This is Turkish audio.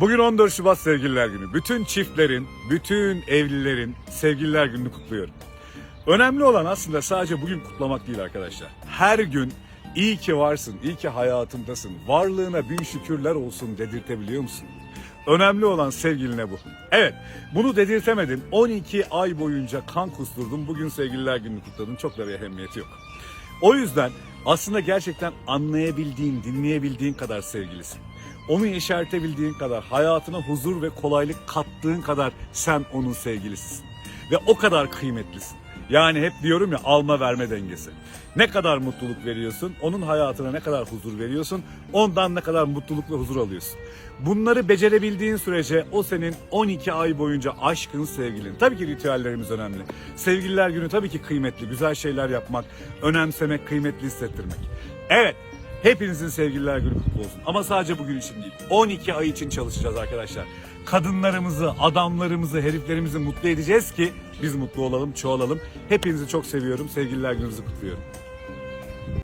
Bugün 14 Şubat Sevgililer Günü. Bütün çiftlerin, bütün evlilerin Sevgililer Günü'nü kutluyorum. Önemli olan aslında sadece bugün kutlamak değil arkadaşlar. Her gün iyi ki varsın, iyi ki hayatımdasın, varlığına bin şükürler olsun dedirtebiliyor musun? Önemli olan sevgiline bu. Evet, bunu dedirtemedim. 12 ay boyunca kan kusturdum. Bugün Sevgililer Günü'nü kutladım. Çok da bir ehemmiyeti yok. O yüzden aslında gerçekten anlayabildiğin, dinleyebildiğin kadar sevgilisin. Onu yeşertebildiğin kadar, hayatına huzur ve kolaylık kattığın kadar sen onun sevgilisisin. Ve o kadar kıymetlisin. Yani hep diyorum ya alma verme dengesi. Ne kadar mutluluk veriyorsun, onun hayatına ne kadar huzur veriyorsun, ondan ne kadar mutluluk ve huzur alıyorsun. Bunları becerebildiğin sürece o senin 12 ay boyunca aşkın sevgilin. Tabii ki ritüellerimiz önemli. Sevgililer günü tabii ki kıymetli, güzel şeyler yapmak, önemsemek, kıymetli hissettirmek. Evet, Hepinizin sevgililer günü kutlu olsun. Ama sadece bugün için değil. 12 ay için çalışacağız arkadaşlar. Kadınlarımızı, adamlarımızı, heriflerimizi mutlu edeceğiz ki biz mutlu olalım, çoğalalım. Hepinizi çok seviyorum. Sevgililer gününüzü kutluyorum.